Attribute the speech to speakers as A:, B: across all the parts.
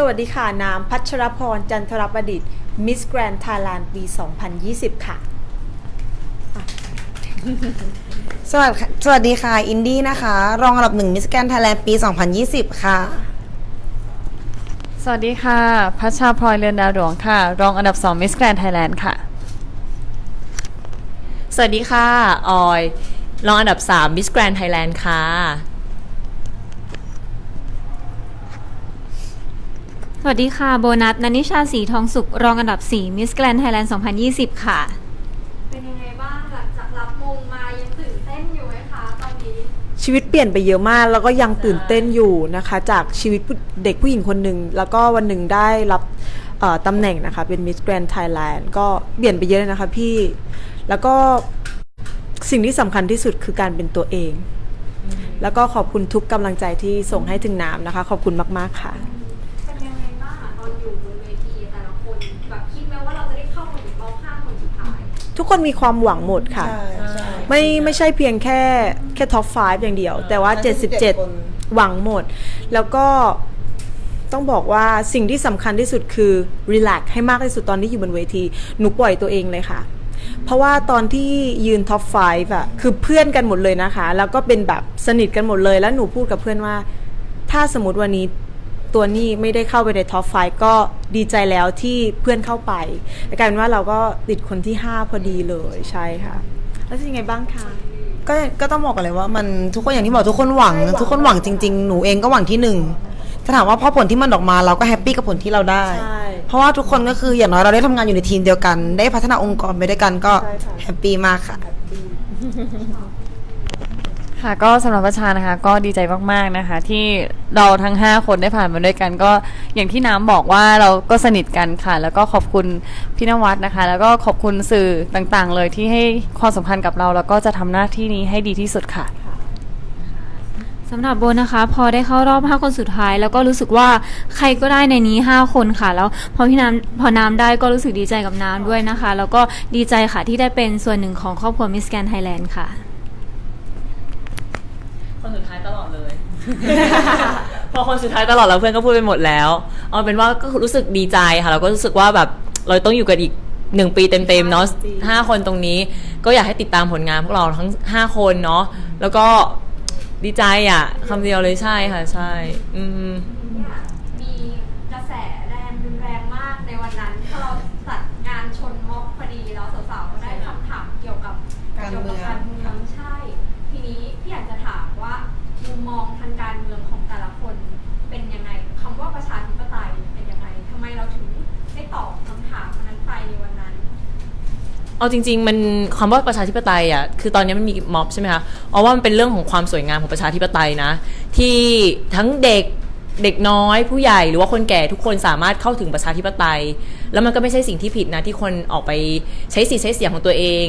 A: สวัสดีค่ะ น้ำพัชรพร จันทรประดิษฐ์มิสแกรน d ์ไทยแลนด์ปี 2020 ค่ะ
B: สวัสดีค่ะสวัสดีค่ะ อินดี้นะคะ รองอันดับหนึ่งมิสแกนไทยแลนด์ปี 2020 ค่ะ
C: สวัสดีค่ะ พัชชาพลอยเรือนดาวหลวงค่ะ รองอันดับ2 Miss Grand Thailand ค่ะ
D: สวัสดีค่ะ ออย รองอันดับ3 Miss Grand Thailand ค่ะ
E: วัสดีค่ะ โบนัสนันนิชาสีทองสุข รองอันดับ 4 มิสแกรน d ์ไทยแลนด์ 2020 ค่ะ
F: เป็นยังไงบ้างหลังจากรับมงมายังตื่นเต้นอยู่ไหมคะตอนนี้
A: ชีวิตเปลี่ยนไปเยอะมาก แล้วก็ยังตื่นเต้นอยู่นะคะ จากชีวิตผู้เด็กผู้หญิงคนหนึ่งแล้วก็วันหนึ่งได้รับเอ่อตำแหน่งนะคะ เป็นมิสแกรน d ์ไทยแลนด์ก็เปลี่ยนไปเยอะเลยนะคะพี่ แล้วก็สิ่งที่สำคัญที่สุดคือการเป็นตัวเอง แล้วก็ขอบคุณทุกกำลังใจที่ส่งให้ถึงน้ำนะคะ ขอบคุณมาก ๆ ค่ะ
F: ทุ
A: กคนมีความหวังหมดค่ะ ไม่ไม่ใช่เพียงแค่แค่ท็อป 5 อย่างเดียว แต่ว่า
B: ใช่77คน
A: 77 หวังหมด แล้วก็ต้องบอกว่าสิ่งที่สำคัญที่สุดคือรีแลกให้มากที่สุดตอนที่อยู่บนเวที หนูปล่อยตัวเองเลยค่ะ เพราะว่าตอนที่ยืนท็อป 5อะคือเพื่อนกันหมดเลยนะคะ แล้วก็เป็นแบบสนิทกันหมดเลยแล้วหนูพูดกับเพื่อนว่า ถ้าสมมติวันนี้ ตัวนี้ไม่ได้เข้าไปในท็อป5ก็ดีใจแล้วที่เพื่อนเข้าไปแต่กลายเป็นว่าเราก็ติดคนที่ 5 พอดีเลยใช่ค่ะ แล้วเป็นยังไงบ้างคะ
B: ก็ก็ต้องบอกกันเลยว่ามันทุกคนอย่างที่บอกทุกคนหวัง
A: ใช่หวัง
B: ทุกคนหวังจริง ๆ หนูเองก็หวังที่หนึ่งถ้าถามว่าพอผลที่มันออกมาเราก็แฮปปี้กับผลที่เราได้
A: ใช่
B: เพราะว่าทุกคนก็คืออย่างน้อยเราได้ทำงานอยู่ในทีมเดียวกัน ได้พัฒนาองค์กรไปด้วยกันก็
A: ใช่ค่ะ
B: แฮปปี้มากค่ะ
C: ค่ะก็สำหรับประชานะคะก็ดีใจมากๆนะคะ ที่เราทั้ง 5 คนได้ผ่านมาด้วยกันก็อย่างที่น้ำบอกว่าเราก็สนิทกันค่ะ แล้วก็ขอบคุณพี่นวัดนะคะ แล้วก็ขอบคุณสื่อต่างๆ เลยที่ให้ความสำคัญกับเรา แล้วก็จะทำหน้าที่นี้ให้ดีที่สุดค่ะ
E: สำหรับโบนะคะ พอได้เข้ารอบ 5 คนสุดท้าย แล้วก็รู้สึกว่าใครก็ได้ในนี้ 5 คนค่ะ แล้วพอพี่น้ำพอน้ำได้ก็รู้สึกดีใจกับน้ำด้วยนะคะ แล้วก็ดีใจค่ะที่ได้เป็นส่วนหนึ่งของครอบครัวมิสแกนไทยแลนด์ค่ะ
D: คนสุดท้ายตลอดเลย พอคนสุดท้ายตลอดแล้วเพื่อนก็พูดไปหมดแล้ว เอาเป็นว่าก็รู้สึกดีใจค่ะแล้วก็รู้สึกว่าแบบเราต้องอยู่กันอีกหนึ่งปีเต็มๆเนาะห้าคนตรงนี้ ก็อยากให้ติดตามผลงานพวกเราทั้งห้าคนเนาะแล้วก็ดีใจอะคำเดียวเลยใช่ค่ะ ใช่ อืม
F: เนี่ยมี เอาจริง
D: ๆ มันคำว่าประชาธิปไตยอะคือตอนนี้มันมีม็อบใช่ไหมคะเอาว่ามันเป็นเรื่องของความสวยงามของประชาธิปไตยนะ ที่ทั้งเด็กเด็กน้อยผู้ใหญ่หรือว่าคนแก่ทุกคนสามารถเข้าถึงประชาธิปไตย แล้วมันก็ไม่ใช่สิ่งที่ผิดนะที่คนออกไปใช้สิทธิ์ใช้เสียงของตัวเอง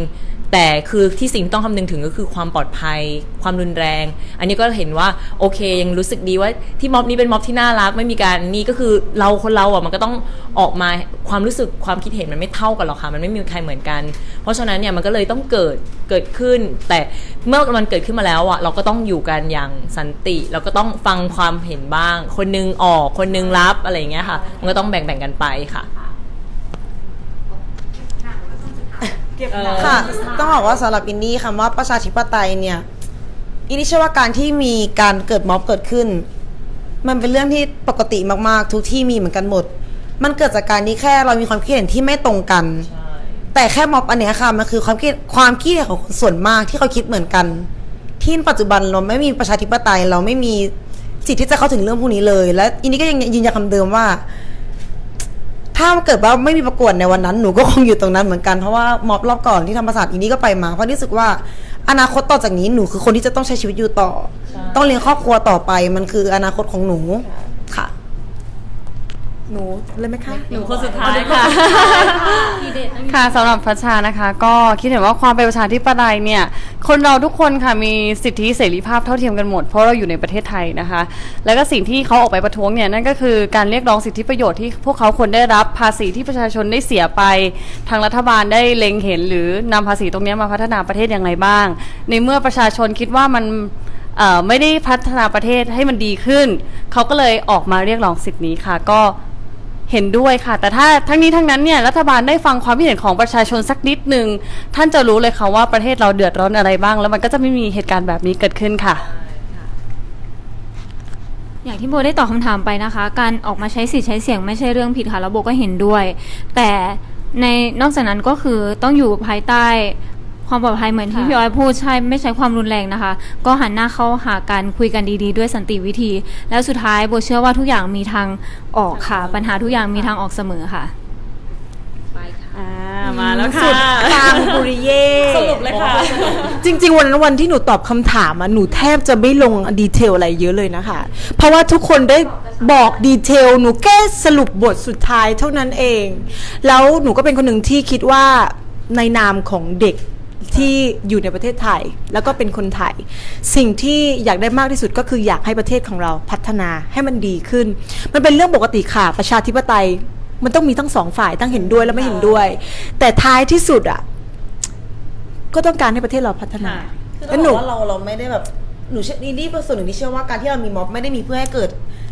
D: แต่คือที่สิ่งที่ต้องคำนึงถึงก็คือความปลอดภัย ความรุนแรง อันนี้ก็เห็นว่าโอเคยังรู้สึกดีว่าที่ม็อบนี้เป็นม็อบที่น่ารักไม่มีการนี่ก็คือเราคนเราอะมันก็ต้องออกมาความรู้สึกความคิดเห็นมันไม่เท่ากันหรอกค่ะมันไม่มีใครเหมือนกัน เพราะฉะนั้นเนี่ยมันก็เลยต้องเกิดเกิดขึ้น แต่เมื่อมันเกิดขึ้นมาแล้วอะเราก็ต้องอยู่กันอย่างสันติเราก็ต้องฟังความเห็นบ้าง คนนึงออกคนนึงรับอะไรอย่างเงี้ยค่ะ มันก็ต้องแบ่งๆกันไปค่ะ
A: เก็บ
D: เออ
A: น้ำ
B: ค่ะ ต้องบอกว่าสำหรับอินดี้คำว่าประชาธิปไตยเนี่ย อินดี้เชื่อว่าการที่มีการเกิดม็อบเกิดขึ้น มันเป็นเรื่องที่ปกติมากๆ ทุกที่มีเหมือนกันหมด มันเกิดจากการที่แค่เรามีความคิดเห็นที่ไม่ตรงกัน แต่แค่ม็อบอันเนี้ยค่ะมันคือความคิดความคิดเห็นของคนส่วนมากที่เขาคิดเหมือนกัน ที่ปัจจุบันเราไม่มีประชาธิปไตยเราไม่มีสิทธิ์ที่จะเข้าถึงเรื่องพวกนี้เลย และอินดี้ก็ยังยืนยันคำเดิมว่า ถ้าเกิดว่าไม่มีประกวดในวันนั้นหนูก็คงอยู่ตรงนั้นเหมือนกันเพราะว่าม็อบรอบก่อนที่ธรรมศาสตร์อีนี้ก็ไปมา เพราะรู้สึกว่าอนาคตต่อจากนี้หนูคือคนที่จะต้องใช้ชีวิตอยู่ต่อ ต้องเลี้ยงครอบครัวต่อไปมันคืออนาคตของหนู
A: หนูเลยไหมคะ
D: หนูคนสุดท้ายค่ะ
C: ค่ะสำหรับพัชชานะคะ ก็คิดเห็นว่าความเป็นประชาธิปไตยเนี่ย คนเราทุกคนค่ะมีสิทธิเสรีภาพเท่าเทียมกันหมดเพราะเราอยู่ในประเทศไทยนะคะ แล้วก็สิ่งที่เขาออกไปประท้วงเนี่ยนั่นก็คือการเรียกร้องสิทธิประโยชน์ที่พวกเขาควรได้รับภาษีที่ประชาชนได้เสียไป ทางรัฐบาลได้เล็งเห็น หรือนำภาษีตรงเนี้ยมาพัฒนาประเทศอย่างไรบ้าง ในเมื่อประชาชนคิดว่ามันเอ่อไม่ได้พัฒนาประเทศให้มันดีขึ้น เขาก็เลยออกมาเรียกร้องสิทธิ์นี้ค่ะก็ เห็นด้วยค่ะ แต่ถ้าทั้งนี้ทั้งนั้นเนี่ยรัฐบาลได้ฟังความคิดเห็นของประชาชนสักนิดหนึ่งท่านจะรู้เลยค่ะว่าประเทศเราเดือดร้อนอะไรบ้าง แล้วมันก็จะไม่มีเหตุการณ์แบบนี้เกิดขึ้นค่ะ
E: อย่างที่โบได้ตอบคำถามไปนะคะ การออกมาใช้สิทธิ์ใช้เสียงไม่ใช่เรื่องผิดค่ะแล้วโบก็เห็นด้วย แต่ในนอกจากนั้นก็คือต้องอยู่ภายใต้ ความปลอดภัยเหมือนที่
C: ค่ะ
E: พี่ออยพูดใช่ไม่ใช้ความรุนแรงนะคะ ก็หันหน้าเข้าหากันคุยกันดีๆ ด้วยสันติวิธี แล้วสุดท้ายโบเชื่อว่าทุกอย่างมีทางออกค่ะ ปัญหาทุกอย่างมีทางออกเสมอค่ะ
C: อ่ามาแล้วค่ะ
A: สุดทางบุริเย่
C: สรุปเลยค่ะ
A: จริง ๆ วันนั้นวันที่หนูตอบคำถามอะหนูแทบจะไม่ลงดีเทลอะไรเยอะเลยนะคะ เพราะว่าทุกคนได้บอกดีเทลหนูแค่สรุปบทสุดท้ายเท่านั้นเอง แล้วหนูก็เป็นคนหนึ่งที่คิดว่าในนามของเด็ก ที่อยู่ในประเทศไทย แล้วก็เป็นคนไทย สิ่งที่อยากได้มากที่สุดก็คืออยากให้ประเทศของเราพัฒนาให้มันดีขึ้น มันเป็นเรื่องปกติค่ะประชาธิปไตย มันต้องมีทั้งสองฝ่ายทั้งเห็นด้วยและไม่เห็นด้วย แต่ท้ายที่สุดอะก็ต้องการให้ประเทศเราพัฒนา
B: คือต้
A: แล้
B: อ
A: ว
B: ง
A: ห
B: บ
A: นู
B: อกว่าเราเราไม่ได้แบบหนูเชื่อนี่นี่เป็นส่วนหนึ่งที่เชื่อว่าการที่เรามีม็อบไม่ได้มีเพื่อให้เกิด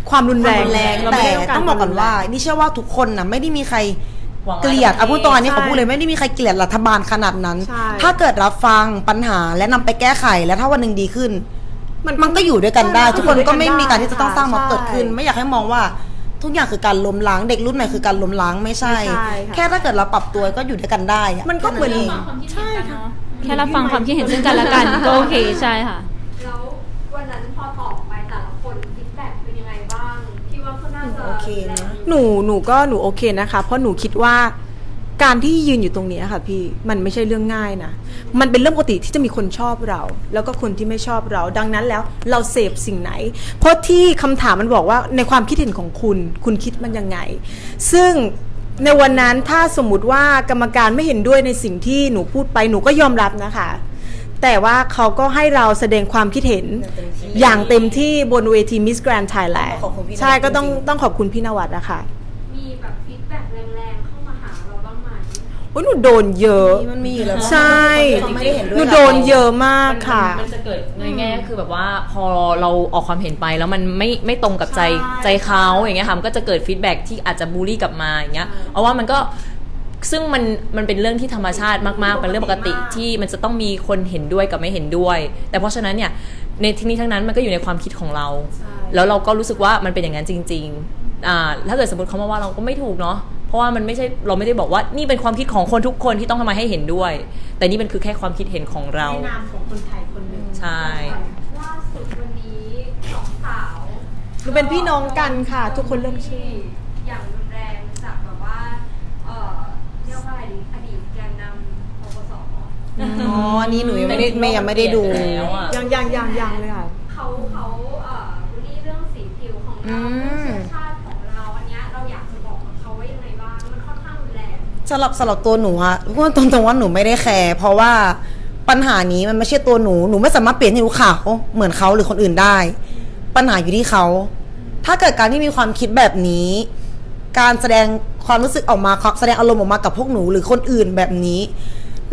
A: ความรุนแรง
B: ความรุนแรง
A: เรา
B: แต่
A: ไม่ได้
B: ต้องบอกก่อนว่า นี่เชื่อว่าทุกคนนะไม่ได้มีใคร
D: หวัง
B: เกลียด
D: อะไร
B: เอาพูดตรงอันนี้
A: ใช่
B: ขอพูดเลยไม่ได้มีใครเกลียดรัฐบาลขนาดนั้น
A: ใช่
B: ถ้าเกิดรับฟังปัญหาและนำไปแก้ไขแล้วถ้าวันหนึ่งดีขึ้น
A: มัน
B: มันก็อยู่ด้วยกันได้
A: ใช่
B: ทุกคนก็ไม่มีการที่จะต้องสร้างม็อบ
A: ใช่
B: เกิดขึ้น ไม่อยากให้มองว่าทุกอย่างคือการล้มล้างเด็กรุ่นใหม่คือการล้มล้างไม่ใช่
A: ไม่ใช่ค่ะ
B: แค่ถ้าเกิดเราปรับตัวก็อยู่ด้วยกันได้อะ
A: มันก็เหมือน
B: แค่ง
A: ใช่ค่ะ
E: แค่รับฟังความคิดเห็นซึ่งกันและกันก็โอเคใช่ค่ะ
F: แล้ววันนั้น เคนะ
A: หนูหนูก็หนูโอเคนะคะ เพราะหนูคิดว่าการที่ยืนอยู่ตรงเนี้ยค่ะ พี่มันไม่ใช่เรื่องง่ายนะมันเป็นเรื่องปกติที่จะมีคนชอบเรา แล้วก็คนที่ไม่ชอบเรา ดังนั้นแล้วเราเสพสิ่งไหน เพราะที่คำถามมันบอกว่าในความคิดเห็นของคุณ คุณคิดมันยังไง ซึ่งในวันนั้นถ้าสมมุติว่ากรรมการไม่เห็นด้วยในสิ่งที่หนูพูดไปหนูก็ยอมรับนะคะ แต่ว่าเขาก็ให้เราแสดงความคิดเห็นอย่างเต็มที่บนเวที Miss Grand Thailand
B: ขอบคุณพี่นวัด
A: ใช่ก็ต้อง
B: จริงๆ
A: ต้องขอบคุณพี่นวัดนะคะ
F: มีแบบฟีดแบ็กแรงๆ เข้ามาหาเราบ้างไหม
A: โอ้ยหนูโดนเยอะ
B: มันมีอยู่แล้ว
A: ใช่
B: เขาไม่ได้เห็นด้วย
A: หนูโดนเยอะมาก
D: มัน
A: ค่ะ
D: มันจะเกิดในแง่คือแบบว่าพอเราออกความเห็นไปแล้วมันไม่ไม่ตรงกับใจ
A: ใช่
D: ใจเขาอย่างเงี้ยค่ะมันก็จะเกิดฟีดแบ็กที่อาจจะบูลลี่กลับมาอย่างเงี้ยเอาว่ามันก็ ซึ่งมันมันเป็นเรื่องที่ธรรมชาติมากๆ เป็นเรื่องปกติที่มันจะต้องมีคนเห็นด้วยกับไม่เห็นด้วย แต่เพราะฉะนั้นเนี่ยในที่นี้ทั้งนั้นมันก็อยู่ในความคิดของเรา แล้วเราก็รู้สึกว่ามันเป็นอย่างนั้นจริงๆอ่าถ้าเกิดสมมติเขามาว่าเราก็ไม่ถูกเนาะเพราะว่ามันไม่ใช่เราไม่ได้บอกว่านี่เป็นความคิดของคนทุกคนที่ต้องทำมาให้เห็นด้วย แต่นี่มันคือแค่ความคิดเห็นของเรา
A: ในนามของคนไทยคนหนึ่ง
D: ใช่
F: ล่าสุดวันนี้สองสาว
A: หนูเป็นพี่น้องกันค่ะ ทุกคนเริ่มเชื่อ
F: อย่างรุนแรงจากแบบว่า เออเรียกว่าอะไรดีอดีตแกนนำปปส
B: อ๋ออันนี้หนูยังไม่ได้ไม่ยังไม่ได้ดู
D: แล้วอะ
A: ยังยังยังยังเลยค่ะ
F: เขาเขาเอ่อบูลลี่เรื่องสีผิวของ
B: อื
F: เรา
B: ม
F: เรื่องเชื้อชาติของเราอันเนี้ยเราอยากจะบอกกับเขาว่ายังไงบ้างมันค่อนข้างรุนแรง
B: สำหรับสำหรับตัวหนูอะพูดตรงๆว่าหนูไม่ได้แคร์เพราะว่าปัญหานี้มันไม่ใช่ตัวหนูหนูไม่สามารถเปลี่ยนให้หนูขาวเหมือนเขาหรือคนอื่นได้ ปัญหาอยู่ที่เขา ถ้าเกิดการที่มีความคิดแบบนี้ การแสดงความรู้สึกออกมาแสดงอารมณ์ออกมากับพวกหนูหรือคนอื่นแบบนี้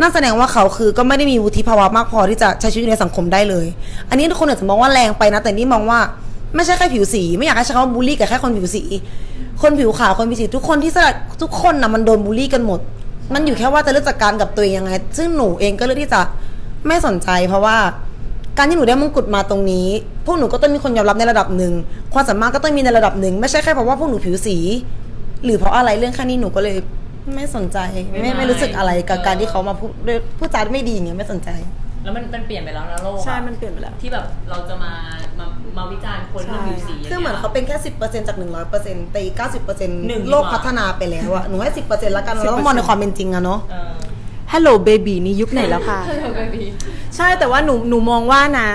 B: นั่นแสดงว่าเขาคือก็ไม่ได้มีวุฒิภาวะมากพอที่จะใช้ชีวิตในสังคมได้เลย อันนี้ทุกคนอาจจะมองว่าแรงไปนะ แต่นี่มองว่าไม่ใช่แค่ผิวสี ไม่อยากให้ใช้คำว่าบูลลี่กับแค่คนผิวสี คนผิวขาวคนผิวสีทุกคนที่สลัดทุกคนนะมันโดนบูลลี่กันหมด มันอยู่แค่ว่าจะเลือกจัดการกับตัวเองยังไง ซึ่งหนูเองก็เลือกที่จะไม่สนใจ เพราะว่าการที่หนูได้มงกุฎมาตรงนี้ พวกหนูก็ต้องมีคนยอมรับในระดับหนึ่ง ความสามารถก็ต้องมีในระดับหนึ่ง ไม่ใช่แค่เพราะว่าพวกหนูผิวสี หรือเพราะอะไรเรื่องแค่นี้หนูก็เลย ไม่สนใจไม่
D: ไม่
B: ไม่รู้สึกอะไรกับ
D: เออ
B: การที่เขามาพูดด้วยพูดจาไม่ดีอย่างเงี้ยไม่สนใจ
D: แล้วมันมันเปลี่ยนไปแล้วนะโลกอะ
A: ใช่มันเปลี่ยนไปแล้ว
D: ที่แบบเราจะมามามาวิจารณ์คนเรื่องผิวสี
B: คือเหมือนเขาเป็นแค่สิบเปอร์เซ็นจากหนึ่งร้อยเปอร์เซ็นต์แต่อีกเก้าสิบเปอร์เซ็นต์
D: หนึ่งดีกว่า
B: โลกพัฒนาไปแล้วอะหนูให้สิบเปอร์เซ็นต์แล้วกันเราต้องมองในความเป็นจริงอะเนาะ
D: เออ
A: ฮัลโหลเบบีนี่ยุคไหนแล้วค่ะใช่แต่ว่าหนูหนูมองว่านะ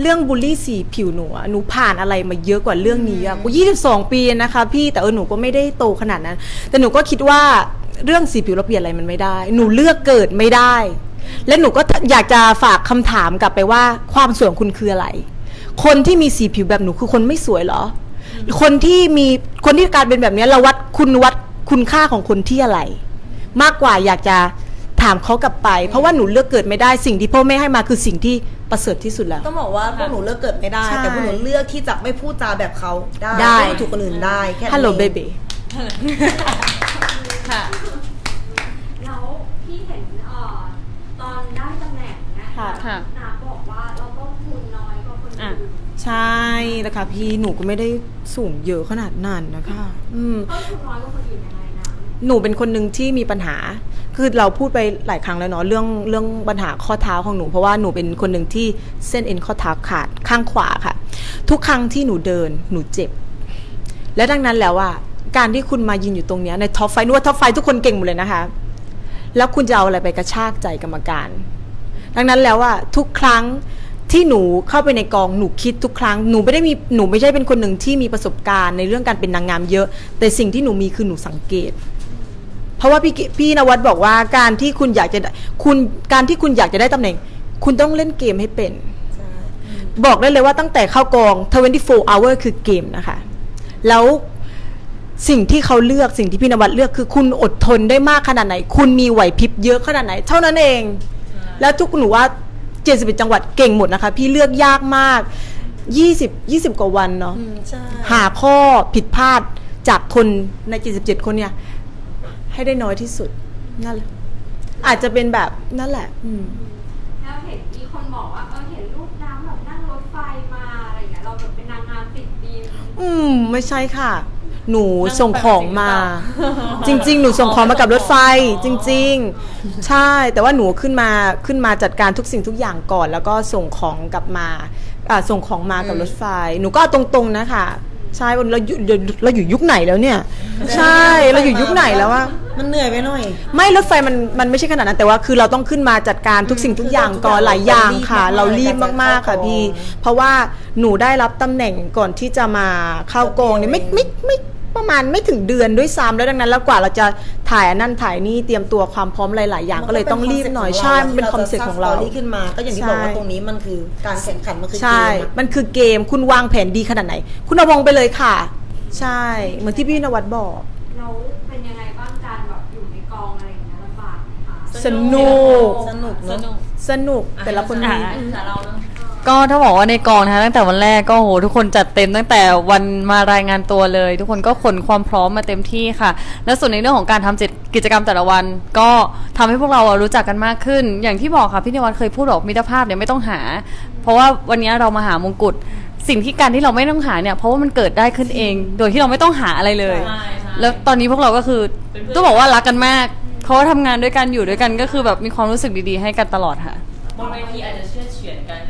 A: เรื่องบูลลี่สีผิวหนูอะหนูผ่านอะไรมาเยอะกว่าเรื่องนี้อะกูยี่สิบสองปีนะคะ พี่แต่เออหนูก็ไม่ได้โตขนาดนั้น แต่หนูก็คิดว่าเรื่องสีผิวเราเปลี่ยนอะไรมันไม่ได้ หนูเลือกเกิดไม่ได้ และหนูก็อยากจะฝากคำถามกลับไปว่าความสวยของคุณคืออะไร คนที่มีสีผิวแบบหนูคือคนไม่สวยเหรอ คนที่มีคนที่การเป็นแบบเนี้ยเราวัดคุณวัดคุณค่าของคนที่อะไร มากกว่าอยากจะถถามเขากลับไป เพราะว่าหนูเลือกเกิดไม่ได้สิ่งที่พ่อแม่ให้มาคือสิ่งที่ ประเสริฐที่สุดแล้ว
B: ต้องบอกว่าพวกหนูเลือกเกิดไม่ได้
A: ใช่
B: แต่พวกหนูเลือกที่จะไม่พูดจาแบบเขาได้
A: ได้
B: ไม่พูดถูกคนอื่นได้แค่นั้น
A: ฮัลโหล
B: อง
A: เบบี
C: ค่ะ
F: แล้วพี่เห็นเอ่อตอนได้ตำแหน่งเนะ
A: ค่ะ
C: ค่ะ
F: นาบอกว่าเราต้องทุนน้อยกว่าคน
C: อะ
F: อื่น
A: ใช่นะคะ พี่หนูก็ไม่ได้สูงเยอะขนาดนั้นนะคะ อืม
F: ต้องทุนน้อยกว่าคนอื่นยังไงนะ
A: หนูเป็นคนหนึ่งที่มีปัญหา คือเราพูดไปหลายครั้งแล้วเนาะเรื่องเรื่องปัญหาข้อเท้าของหนูเพราะว่าหนูเป็นคนหนึ่งที่เส้นเอ็นข้อเท้าขาดข้างขวาค่ะ ทุกครั้งที่หนูเดินหนูเจ็บ และดังนั้นแล้วอะการที่คุณมายืนอยู่ตรงนี้ในท็อปไฟนึกว่าท็อปไฟทุกคนเก่งหมดเลยนะคะ แล้วคุณจะเอาอะไรไปกระชากใจกรรมการ ดังนั้นแล้วอะทุกครั้งที่หนูเข้าไปในกองหนูคิดทุกครั้งหนูไม่ได้มีหนูไม่ใช่เป็นคนหนึ่งที่มีประสบการณ์ในเรื่องการเป็นนางงามเยอะ แต่สิ่งที่หนูมีคือหนูสังเกต ราะว่าพี่กิพี่นวัดบอกว่าการที่คุณอยากจะได้คุณการที่คุณอยากจะได้ตำแหน่ง คุณต้องเล่นเกมให้เป็น
B: ใช่
A: บอกได้เลยว่าตั้งแต่เข้ากอง 24 hour คือเกมนะคะ แล้วสิ่งที่เขาเลือกสิ่งที่พี่นวัดเลือกคือคุณอดทนได้มากขนาดไหน คุณมีไหวพริบเยอะขนาดไหน เท่านั้นเอง แล้วทุกหนูว่า71จังหวัดเก่งหมดนะคะ พี่เลือกยากมาก 20 20 กว่าวันเนาะ
B: อืมใช่
A: หาข้อผิดพลาดจากคนใน 77 คนเนี่ย ให้ได้น้อยที่สุดนั่นแหละอาจจะเป็นแบบนั่นแหละ อืม
F: แล้วเห็นมีคนบอกว่าเออเห็นรูปน้ำแบบนั่งรถไฟมาอะไรอย่างเงี้ยเราแบบเป็นนางงามติดดิน
A: อืม ไม่ใช่ค่ะ หนูส่งของมา จริง ๆ หนูส่งของมากับรถไฟ จริง ๆ ใช่แต่ว่าหนูขึ้นมาขึ้นมาจัดการทุกสิ่งทุกอย่างก่อน แล้วก็ส่งของกลับมาอ่าส่งของมากับรถไฟ หนูก็เอาตรงๆนะคะ ใช่เราอยู่เราอยู่ยุคไหนแล้วเนี่ย ใช่เราอยู่ยุคไหนแล้วว่า
B: มันเหนื่อยไปหน่อย
A: ไม่รถไฟมันมันไม่ใช่ขนาดนั้นแต่ว่าคือเราต้องขึ้นมาจัดการทุกสิ่งทุกอย่างก่อนหลายอย่างค่ะ เรารีบมากๆค่ะพี่ เพราะว่าหนูได้รับตำแหน่งก่อนที่จะมาเข้ากองเนี่ยไม่ไม่ไม่ ประมาณไม่ถึงเดือนด้วยซ้ำแล้วดังนั้น แล้วกว่าเราจะถ่ายอันนั่นถ่ายนี่เตรียมตัวความพร้อมหลาย ๆ อย่างก็เลยต้องรีบหน่อยใช่มันเป็นคอนเซ็ปต์ของเรา
B: ที่ขึ้นมา ก็อย่างที่บอกว่า
A: ใช่
B: ตรงนี้มันคือการแข่งขันมันคือเก
A: ใช่
B: มอะ
A: มันคือเกมคุณวางแผนดีขนาดไหน คุณเอาวงไปเลยค่ะ ใช่ เหมือนที่พี่นวัดบอก
F: เราเป็นยังไงบ้างการแบบอยู่ในกองอะไรอย่างเงี้ยลำบากไหมคะ
A: สนุก
B: สนุกเนอะ
A: สนุกแต่ละคนมี
C: ก็ถ้าบอกว่าในกองนะคะตั้งแต่วันแรกก็โหทุกคนจัดเต็มตั้งแต่วันมารายงานตัวเลย ทุกคนก็ขนความพร้อมมาเต็มที่ค่ะ และส่วนในเรื่องของการทำกิจกรรมแต่ละวัน ก็ทำให้พวกเราอะรู้จักกันมากขึ้น อย่างที่บอกค่ะพี่นวัดเคยพูดบอกมิตรภาพเนี่ยไม่ต้องหา เพราะว่าวันนี้เรามาหามงกุฎสิ่งที่การที่เราไม่ต้องหาเนี่ยเพราะว่ามันเกิดได้ขึ้นเอง โดยที่เราไม่ต้องหาอะไรเลย
D: ใช่ใช่
C: แล้วตอนนี้พวกเราก็คือต้องบอกว่ารักกันมากเพราะว่าทำงานด้วยกันอยู่ด้วยกันก็คือแบบมีความรู้สึกดีๆ ให้กันตลอดค่ะ
D: บนเวทีอาจจะ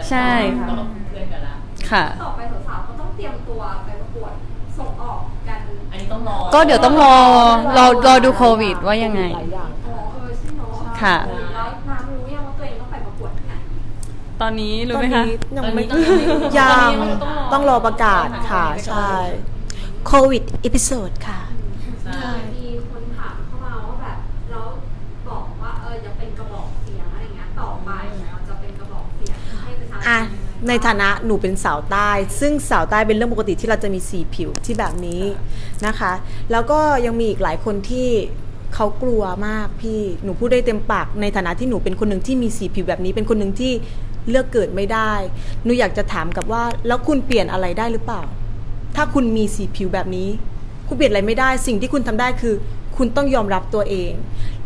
D: เชื่อดเฉือนกันแต่
C: ใช่
D: ก็ต้องเป็นเพื่อนกันละ
C: ค่ะ
F: ต่อไปสาวๆก็ต้องเตรียมตัวไปประกวดส่งออกกัน
D: อันนี้ต้องรอ
C: ก็เดี๋ยวต้องรอรอรอดูโควิดว่ายังไง
F: อ๋อเออใช่เนาะ
C: ค่ะ
F: แล้วน้ำรู้ยังว่าตัวเองต้องไปประกวดที่ไหน
C: ตอนนี้รู้
A: ตอ
C: ไหม
A: น
C: คะ
A: นี้ยังไม่
D: ตอนนี้
A: ยัง
D: ต้องรอ
A: ต้องรอประกาศค่ะ ใช่ โควิดอีพิโซดค่ะ
D: ใช่
F: มีค ใน
A: ฐานะหนูเป็นสาวใต้ ซึ่งสาวใต้เป็นเรื่องปกติที่เราจะมีสีผิวที่แบบนี้นะคะ แล้วก็ยังมีอีกหลายคนที่เขากลัวมากพี่หนูพูดได้เต็มปากในฐานะที่หนูเป็นคนหนึ่งที่มีสีผิวแบบนี้ เป็นคนหนึ่งที่เลือกเกิดไม่ได้ หนูอยากจะถามกับว่า แล้วคุณเปลี่ยนอะไรได้หรือเปล่า ถ้าคุณมีสีผิวแบบนี้ คุณเปลี่ยนอะไรไม่ได้ สิ่งที่คุณทำได้คือ คุณต้องยอมรับตัวเอง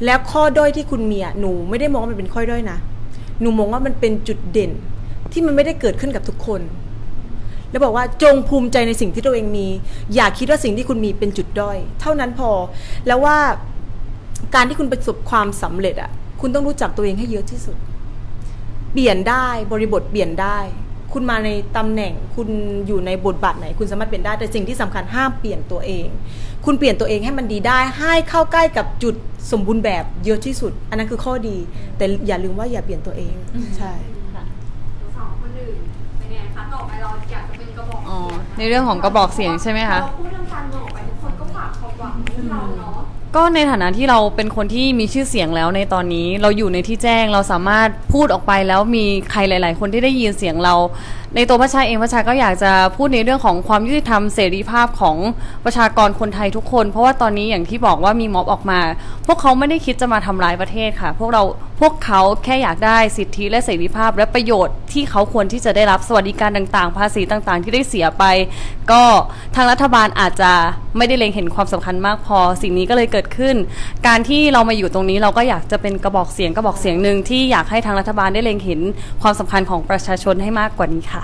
A: แล้วข้อด้อยที่คุณมีอะหนูไม่ได้มองว่ามันเป็นข้อด้อยนะ หนูมองว่ามันเป็นจุดเด่น ที่มันไม่ได้เกิดขึ้นกับทุกคน แล้วบอกว่าจงภูมิใจในสิ่งที่ตัวเองมี อย่าคิดว่าสิ่งที่คุณมีเป็นจุดด้อย เท่านั้นพอ แล้วว่าการที่คุณประสบความสำเร็จอะคุณต้องรู้จักตัวเองให้เยอะที่สุด เปลี่ยนได้บริบทเปลี่ยนได้ คุณมาในตำแหน่ง คุณอยู่ในบทบาทไหน คุณสามารถเปลี่ยนได้แต่สิ่งที่สำคัญห้ามเปลี่ยนตัวเอง คุณเปลี่ยนตัวเองให้มันดีได้ ให้เข้าใกล้กับจุดสมบูรณ์แบบเยอะที่สุด อันนั้นคือข้อดี แต่อย่าลืมว่าอย่าเปลี่ยนตัวเองใช่
C: ในเรื่องของกระบอกเสียงใช่ไหมคะ
F: เราพูดเรื่องการเมือกไปทุกคนก็ฝากความหวังเราเนะ
C: ก็ในฐานะที่เราเป็นคนที่มีชื่อเสียงแล้วในตอนนี้เราอยู่ในที่แจ้งเราสามารถพูดออกไปแล้วมีใครหลาย ๆ คนที่ได้ยินเสียงเรา ในตัวประชาเองประชาก็อยากจะพูดในเรื่องของความยุติธรรมเสรีภาพของประชากรคนไทยทุกคน เพราะว่าตอนนี้อย่างที่บอกว่ามีม็อบออกมา พวกเขาไม่ได้คิดจะมาทำร้ายประเทศค่ะ พวกเราพวกเขาแค่อยากได้สิทธิและเสรีภาพและประโยชน์ที่เขาควรที่จะได้รับสวัสดิการต่าง ๆ ภาษีต่างๆ ที่ได้เสียไป ก็ทางรัฐบาลอาจจะไม่ได้เล็งเห็นความสำคัญมากพอ สิ่งนี้ก็เลยเกิดขึ้น การที่เรามาอยู่ตรงนี้เราก็อยากจะเป็นกระบอกเสียงกระบอกเสียงหนึ่งที่อยากให้ทางรัฐบาลได้เล็งเห็นความสำคัญของประชาชนให้มากกว่านี้ค่ะ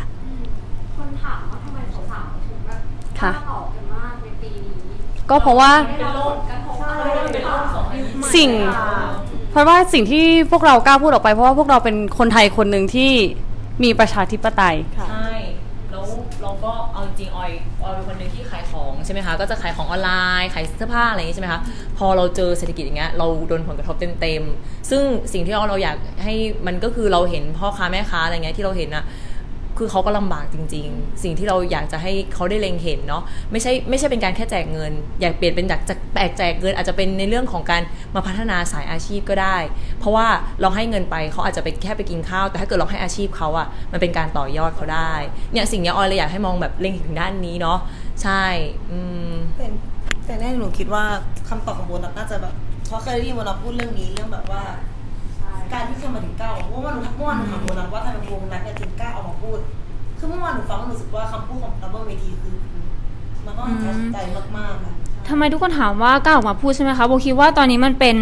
F: คนถามว่าทำไมสาวๆถึงแบบก
C: ค่ะ
F: ล้าตอบกันมากในปีนี้
C: ก็เพราะว่า
F: ได้รับผลกระทบอะไรหรือเปล่า
C: สิ่งเพราะว่าสิ่งที่พวกเรากล้าพูดออกไปเพราะว่าพวกเราเป็นคนไทยคนหนึ่งที่มีประชาธิปไตย
D: ใช่แล้วเราก็เอาจริงๆออยออยเป็นคนหนึ่งที่ขายของ ใช่ไหมคะ ก็จะขายของออนไลน์ขายเสื้อผ้าอะไรอย่างงี้ใช่ไหมคะ พอเราเจอเศรษฐกิจอย่างเงี้ยเราโดนผลกระทบเต็มๆ ซึ่งสิ่งที่เราเราอยากให้มันก็คือเราเห็นพ่อค้าแม่ค้าอะไรเงี้ยที่เราเห็นอะคือเขาก็ลำบากจริง ๆ สิ่งที่เราอยากจะให้เขาได้เล็งเห็นเนาะไม่ใช่ไม่ใช่เป็นการแค่แจกเงิน อยากเปลี่ยนเป็นจากจากแจกแจกเงินอาจจะเป็นในเรื่องของการมาพัฒนาสายอาชีพก็ได้ เพราะว่าเราให้เงินไปเขาอาจจะไปแค่ไปกินข้าว แต่ถ้าเกิดเราให้อาชีพเขาอะมันเป็นการต่อยอดเขาได้เนี่ยสิ่งเนี้ยออยเลยอยากให้มองแบบเล็งถึงด้านนี้เนาะ ใช่ อืม
B: แต่แต่แน่หนูคิดว่าคำตอบของโบนัสน่าจะแบบเพราะเคยได้ยินโบนัสพูดเรื่องนี้เรื่องแบบว่า การที่คนมาถึงก้าวเมื่อวานหนูเมื่อวานหนูถามโบนัสว่าทำไมวงนั้นเนี่ยถึงกล้าออกมาพูด คือเมื่อวานหนูฟังแล้วหนูรู้สึกว่าคำพูดของดับเบิลเวทีคือมันก็ทัดใจมากๆอะ
E: ทำไมทุกคนถามว่ากล้าออกมาพูดใช่ไหมคะโบคิดว่าตอนนี้มันเป็น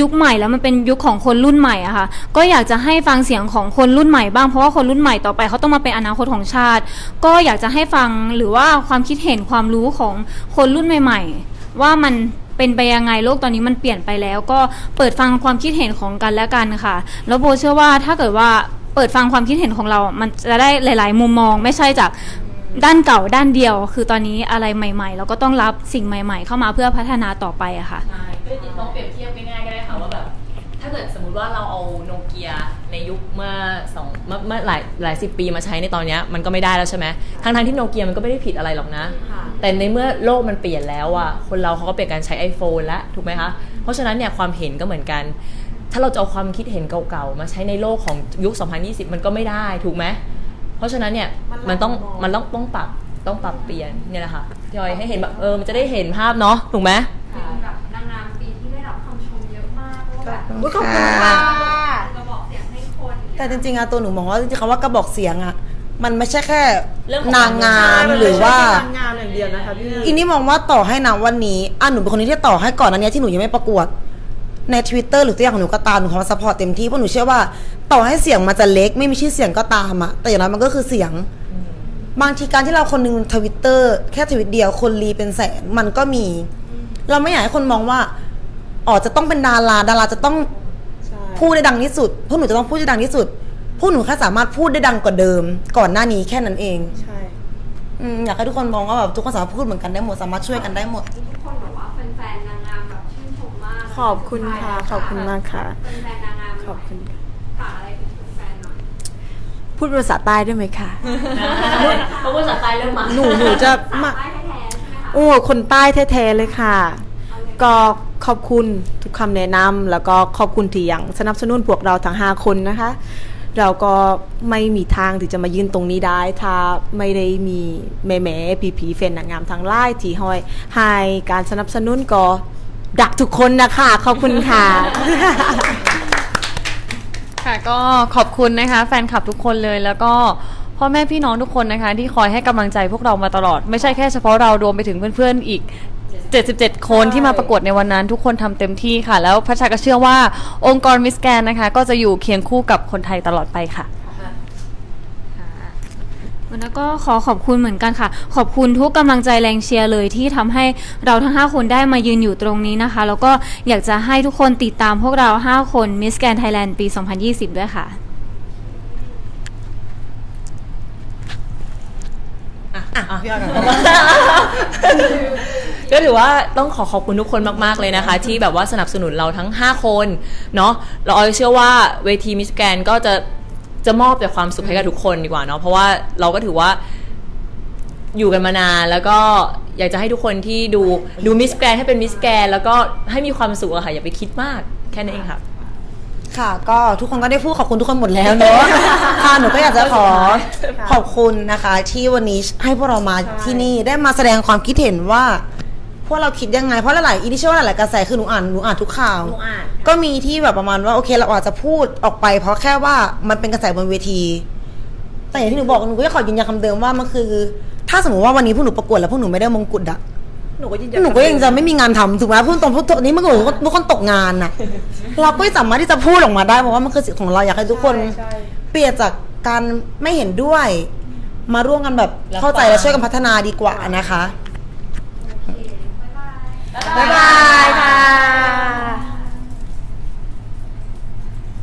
E: ยุคใหม่แล้วมันเป็นยุคของคนรุ่นใหม่อะค่ะ ก็อยากจะให้ฟังเสียงของคนรุ่นใหม่บ้างเพราะว่าคนรุ่นใหม่ต่อไปเขาต้องมาเป็นอนาคตของชาติ ก็อยากจะให้ฟังหรือว่าความคิดเห็นความรู้ของคนรุ่นใหม่ ๆ ว่ามันเป็นไปยังไงโลกตอนนี้มันเปลี่ยนไปแล้ว ก็เปิดฟังความคิดเห็นของกันและกันค่ะ แล้วโบเชื่อว่าถ้าเกิดว่าเปิดฟังความคิดเห็นของเรา มันจะได้หลาย ๆ มุมมอง ไม่ใช่จาก ด้านเก่าด้านเดียว คือตอนนี้อะไรใหม่ ๆ เราก็ต้องรับสิ่งใหม่ ๆ เข้ามาเพื่อพัฒนาต่อไปอะค่ะ
D: ใช่ก็ลองเปรียบเทียบง่ายๆก็ได้ค่ะว่าแบบ ถ้าเกิดสมมุติว่าเราเอาโนเกียในยุคเมื่อสองเมื่อเมื่อหลายหลายสิบปีมาใช้ในตอนเนี้ยมันก็ไม่ได้แล้วใช่ไหมทั้งทงๆที่โนเกียมันก็ไม่ได้ผิดอะไรหรอกนะแต่ในเมื่อโลกมันเปลี่ยนแล้วอะคนเราเขาก็เปลี่ยนการใช้ iPhone แล้วถูกไหมคะ เพราะฉะนั้นเนี่ยความเห็นก็เหมือนกัน ถ้าเราจะเอาความคิดเห็นเก่าๆ มาใช้ในโลกของยุค 2020 มันก็ไม่ได้ถูกไหม เพราะฉะนั้นเนี่ยมันต้องมันต้องต้องปรับต้องปรับเปลี่ยนเนี่ยแหละค่ะพี่ออยให้เห็นแบบเออมันจะได้เห็นภาพเนาะถูกไหม
F: เป็นแบบนางงามปีที่ได้รับคำชมเยอะมากเพราะว่าแบบ
B: อุ๊ยขอบคุณค่ะ
F: กระบอกเสียงให้คน
B: แต่จริงๆอะตัวหนูมองว่าจริงๆคำว่ากระบอกเสียงอะมันไม่ใช่แค่
D: เรื่องของ
B: นางงามหรือว่า
A: นางงามอย่างเดียวนะคะพี่
B: อินนี่มองว่าต่อให้นะวันนี้อะหนูเป็นคนนี้ที่ต่อให้ก่อนอันนี้ที่หนูยังไม่ประกวด ใน Twitter หรือตัวอย่างของหนูก็ตามหนูขอซัพพอร์ตเต็มที่เพราะหนูเชื่อว่าต่อให้เสียงมันจะเล็กไม่มีชื่อเสียงก็ตามอะแต่อย่างน้อยมันก็คือเสียง บางทีการที่เราคนหนึงทวิตเตอร์แค่ทวิตเดียวคนรีเป็นแสนมันก็มี เราไม่อยากให้คนมองว่าอ๋อจะต้องเป็นดาราดาราจะต้อง
A: ใช่
B: พูดได้ดังที่สุดพวกหนูจะต้องพูดได้ดังที่สุดพวกหนูแค่สามารถพูดได้ดังกว่าเดิม ก่อนหน้านี้แค่นั้นเอง
A: ใช่
B: อืมอยากให้ทุกคนมองว่าแบบทุกคนสามารถพูดเหมือนกันได้หมดสามารถช่วยกันได้หมด
A: ขอบคุณค่ะ ขอบคุณมากค่ะ
F: แฟนๆนางงามห
A: ข
F: น่
A: อยบคุณค่ะ
F: ฝากอะไรถึงแฟนๆหน่อย
A: พูดภาษาใต้ได้ไหมคะ
D: เพราะว่าภาษาใต้เริ่มมา
A: หนูหนูจะมา
F: ใต้แท้ๆใช่ไหมคะ
A: โอ้คนใต้แท้ๆเลยค่ะ ก็ขอบคุณทุกคำแนะนำแล้วก็ขอบคุณที่ยังสนับสนุนพวกเราทั้ง 5 คนนะคะ เราก็ไม่มีทางที่จะมายืนตรงนี้ได้ ถ้าไม่ได้มีแม่แม่พีพีๆแฟนนางงามทางไล่ที่ห้อยให้การสนับสนุนก็ ดักทุกคนนะคะขอบคุณค่ะ
C: ค่ะก็ขอบคุณนะคะ แฟนคลับทุกคนเลยแล้วก็พ่อแม่พี่น้องทุกคนนะคะ ที่คอยให้กำลังใจพวกเรามาตลอด ไม่ใช่แค่เฉพาะเรารวมไปถึงเพื่อนๆอีก 77 คนที่มาประกวดในวันนั้น ทุกคนทำเต็มที่ค่ะ แล้วพระชาก็เชื่อว่าองค์กรมิสแกนนะคะ ก็จะอยู่เคียงคู่กับคนไทยตลอดไปค่ะ
E: แล้วก็ขอขอบคุณเหมือนกันค่ะ ขอบคุณทุกกำลังใจแรงเชียร์เลยที่ทำให้เราทั้ง 5 คนได้มายืนอยู่ตรงนี้นะคะ แล้วก็อยากจะให้ทุกคนติดตามพวกเรา 5 คน Miss Grand Thailand ปี 2020 ด้วยค่ะ
B: พี่ออยก่อน
D: ก็ถือว่าต้องขอขอบคุณทุกคนมากๆเลยนะคะ ที่แบบว่าสนับสนุนเราทั้ง 5 คนเนาะเราออยเชื่อว่าเวทีมิสแกนก็จะ จะมอบแต่ความสุขให้กับทุกคนดีกว่าเนาะเพราะว่าเราก็ถือว่าอยู่กันมานานแล้วก็อยากจะให้ทุกคนที่ดูดูมิสแกรนให้เป็นมิสแกรนแล้วก็ให้มีความสุขอะค่ะอย่าไปคิดมากแค่นั้นเองค่ะ
B: ค่ะ ก็ทุกคนก็ได้พูดขอบคุณทุกคนหมดแล้วเนอะค่ะหนูก็อยากจะขอขอบคุณนะคะ ที่วันนี้ให้พวกเรามาที่นี่ได้มาแสดงความคิดเห็นว่า พวกเราคิดยังไง เพราะหลายๆอีดิเชื่อว่าหลายๆกระแสคือหนูอ่านหนูอ่านทุกข่าว
A: หนูอ่าน
B: ก็มีที่แบบประมาณว่าโอเคเราอาจจะพูดออกไป เพราะแค่ว่ามันเป็นกระแสบนเวที แต่อย่างที่หนูบอกหนูก็ขอยืนยันคำเดิมว่ามันคือ ถ้าสมมติว่าวันนี้พวกหนูประกวดแล้วพวกหนูไม่ได้มงกุฎอะ
A: หนูก็ยืนยัน
B: หนูก็ยังจะไม่มีงานทำถูกไหมพูดตรงพูดตรงนี้เมื่อก่อนทุกคนตกงานน่ะ เราก็ไม่สามารถที่จะพูดออกมาได้เพราะว่ามันคือสิทธิ์ของเราอยากให้ทุกคน
A: ใช่
B: เปลี่ยนจากการไม่เห็นด้วย มาร่วมกันแบบ
D: รับ
B: เข้าใจ
D: ฟัง
B: และช่วยกันพัฒนาดีกว่านะคะ
A: บ๊ายบายค่ะ